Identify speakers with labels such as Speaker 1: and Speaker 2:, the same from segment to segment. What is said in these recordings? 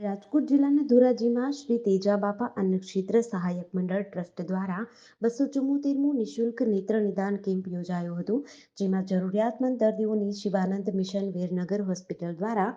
Speaker 1: રાજકોટ જિલ્લાના ધોરાજીમાં શ્રી તેજાબાપા અન્નક્ષેત્ર સહાયક મંડળ ટ્રસ્ટ દ્વારા બસો ચુમ્મોતેરમું નિઃશુલ્ક નેત્ર નિદાન કેમ્પ યોજાયો હતો, જેમાં જરૂરિયાતમંદ દર્દીઓની શિવાનંદ મિશન વેરનગર હોસ્પિટલ દ્વારા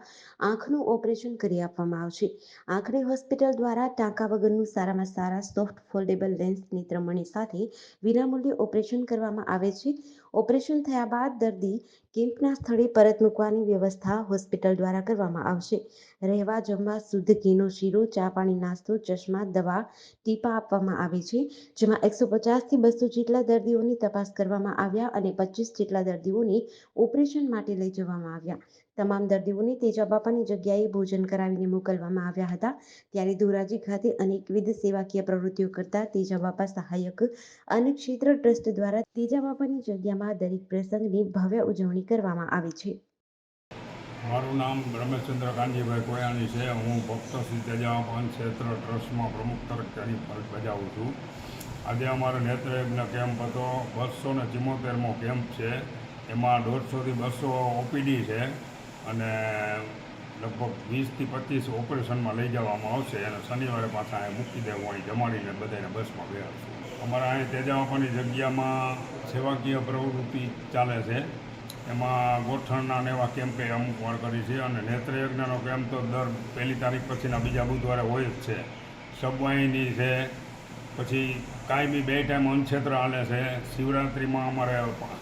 Speaker 1: આંખનું ઓપરેશન કરી આપવામાં આવશે. આંખની હોસ્પિટલ દ્વારા ટાંકા વગરનું સારામાં સારા સોફ્ટ ફોલ્ડેબલ લેન્સ નેત્રમણી સાથે વિનામૂલ્યે ઓપરેશન કરવામાં આવે છે. ઓપરેશન થયા બાદ દર્દી કેમ્પના સ્થળે પરત મૂકવાની વ્યવસ્થા હોસ્પિટલ દ્વારા કરવામાં આવશે. રહેવા જમવા શુદ્ધ ઘીનો શીરો, ચા પાણી, નાસ્તો, ચશ્મા, દવા, ટીપા આપવામાં આવે છે, જેમાં એકસો પચાસથી બસો જેટલા દર્દીઓની તપાસ કરવામાં આવ્યા અને પચીસ જેટલા દર્દીઓને ઓપરેશન માટે લઈ જવામાં આવ્યા. તમામ દર્દીઓને તેજા બાપાની જગ્યાએ ભોજન કરાવીને મોકલવામાં આવ્યા હતા. ત્યારે ધોરાજી ખાતે અનેકવિધ સેવાકીય પ્રવૃત્તિઓ કરતા તેજા બાપા સહાયક અને ક્ષેત્ર ટ્રસ્ટ દ્વારા તેજા બાપાની જગ્યામાં દરેક પ્રસંગની ભવ્ય ઉજવણી કરવામાં આવી છે.
Speaker 2: મારું નામ રમેશચંદ્ર કાનજીભાઈ કોયાણી છે. હું ભક્ત શ્રી તેજાપાન ક્ષેત્ર ટ્રસ્ટમાં પ્રમુખ તરીકેની ફરજ બજાવું છું. આજે અમારો નેત્રયજ્ઞ કેમ્પ હતો. બસો ને ચુમ્મોતેરમો કેમ્પ છે. એમાં દોઢસોથી બસો ઓપીડી છે અને લગભગ વીસથી પચીસ ઓપરેશનમાં લઈ જવામાં આવશે અને શનિવારે પાછા અહીં મૂકી દેવું અહીં જમાડીને બધાને બસમાં બેસાડશું અમારા અહીં તેજાવાપાની જગ્યામાં સેવાકીય પ્રવૃત્તિ ચાલે છે. એમાં ગોઠણના ને એવા કેમ્પે અમુક વાર કરી છે અને નેત્રયજ્ઞનો કેમ્પ તો દર પહેલી તારીખ પછીના બીજા બુધવારે હોય જ છે. સબવાહિની છે, પછી કાયમી બે ટાઈમ અન્નક્ષેત્ર હાલે છે. શિવરાત્રિમાં અમારે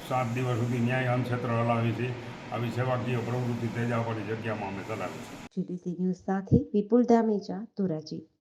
Speaker 2: સાત દિવસ સુધી ન્યાય અન્નક્ષેત્ર હલાવી છે. આવી સેવાકીય પ્રવૃત્તિ તેજાવાળી જગ્યામાં અમે ચલાવી છે
Speaker 1: ન્યૂઝ સાથે વિપુલ ધામેજા, ધોરાજી.